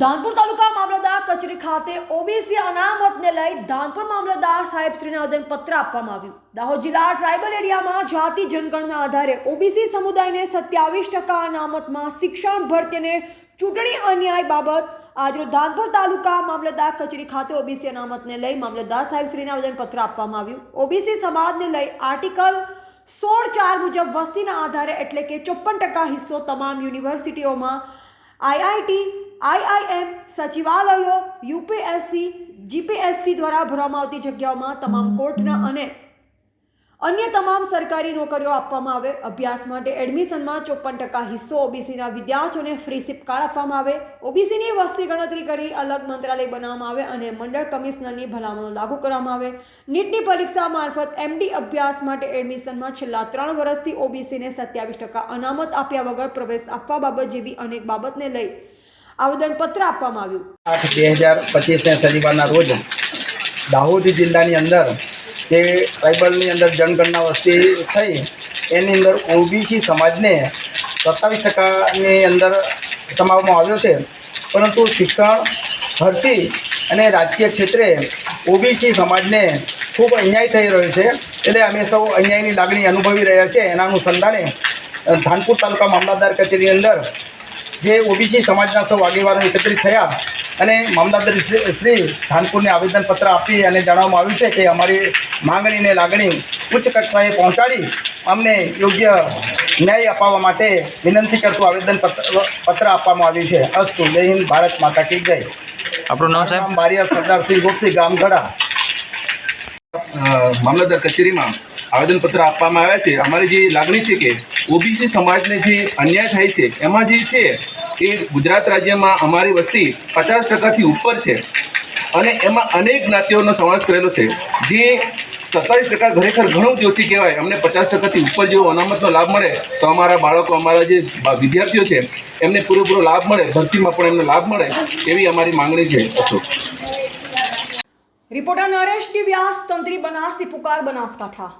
ધાનપુર તાલુકા મામલતદાર કચેરી ખાતે ઓબીસી અનામતને લઈ ધાનપુર મામલતદાર સાહેબ શ્રીને આવેદનપત્ર આપવામાં આવ્યું. દાહોદ જિલ્લા ટ્રાઇબલ એરિયામાં જાતિ જનગણના આધારે ઓબીસી સમુદાયને સત્યાવીસ ટકા અનામતમાં શિક્ષણ ભરતી અને ચૂંટણી અન્યાય બાબત આજરોજ ધાનપુર તાલુકા મામલતદાર કચેરી ખાતે ઓબીસી અનામતને લઈ મામલતદાર સાહેબ શ્રીને આવેદનપત્ર આપવામાં આવ્યું. ઓબીસી સમાજને લઈ આર્ટિકલ સોળ ચાર મુજબ વસ્તીના આધારે એટલે કે ચોપન ટકા હિસ્સો તમામ યુનિવર્સિટીઓમાં આઈઆઈટી આઈઆઈએમ સચિવાલયો યુપીએસસી જીપીએસસી દ્વારા ભરવામાં આવતી જગ્યાઓમાં તમામ કોર્ટના અને અન્ય તમામ સરકારી નોકરીઓ આપવામાં આવે. અભ્યાસ માટે એડમિશનમાં ચોપન ટકા હિસ્સો ઓબીસીના વિદ્યાર્થીઓને ફ્રી સિપ કાર્ડ આપવામાં આવે. ઓબીસીની વસ્તી ગણતરી કરી અલગ મંત્રાલય બનાવવામાં આવે અને મંડળ કમિશનરની ભલામણો લાગુ કરવામાં આવે. નીટની પરીક્ષા મારફત એમડી અભ્યાસ માટે એડમિશનમાં છેલ્લા ત્રણ વર્ષથી ઓબીસીને સત્યાવીસ ટકા અનામત આપ્યા વગર પ્રવેશ આપવા બાબત જેવી અનેક બાબતને લઈ આવેદનપત્ર આપવામાં આવ્યું. આઠ બે હજાર પચીસને શનિવારના રોજ દાહોદ જિલ્લાની અંદર જે ટ્રાઇબલની અંદર જનગણના વસ્તી થઈ, એની અંદર ઓબીસી સમાજને સત્તાવીસ ટકાની અંદર સમાવવામાં આવ્યો છે. પરંતુ શિક્ષણ, ભરતી અને રાજકીય ક્ષેત્રે ઓબીસી સમાજને ખૂબ અન્યાય થઈ રહ્યો છે. એટલે અમે સૌ અન્યાયની લાગણી અનુભવી રહ્યા છીએ. એના અનુસંધાને ધાનપુર તાલુકા મામલતદાર કચેરીની અંદર જે ઓબીસી સમાજના સૌ આગેવાનો એકત્રિત થયા અને મામલતદાર શ્રી ધાનપુરને આવેદનપત્ર આપી અને જણાવવામાં આવ્યું છે કે અમારી માંગણીને લાગણી ઉચ્ચ કક્ષાએ પહોંચાડી અમને યોગ્ય ન્યાય અપાવવા માટે વિનંતી કરતું આવેદનપત્ર પત્ર આપવામાં આવ્યું છે. અસ્તુ જય હિન્દ ભારત માતા કી જય. આપણું નામ સાહેબ? બારિયા સરદાર શ્રી ગોપસિંહ ગામગઢા મામલતદાર કચેરીમાં આવેદનપત્ર આપવામાં આવ્યા છે. અમારી જે લાગણી છે કે ઓબીસી સમાજને જે અન્યાય થાય છે, એમાં જે છે એ ગુજરાત રાજ્યમાં અમારી વસ્તી પચાસ ટકાથી ઉપર છે. અને એમાં અનેક જ્ઞાતિઓનો સમાવેશ કરેલો છે. જે સત્તાવીસ ટકા ખરેખર ઘણું જ ઓછી કહેવાય. અમને પચાસ ટકાથી ઉપર જેવો અનામતનો લાભ મળે, તો અમારા બાળકો, અમારા જે વિદ્યાર્થીઓ છે, એમને પૂરેપૂરો લાભ મળે ભરતીમાં પણ એમને લાભ મળે, એવી અમારી માંગણી છે. રિપોર્ટર નરેશ વ્યાસ તંત્રી બનાસી, પુકાર બનાસકાંઠા.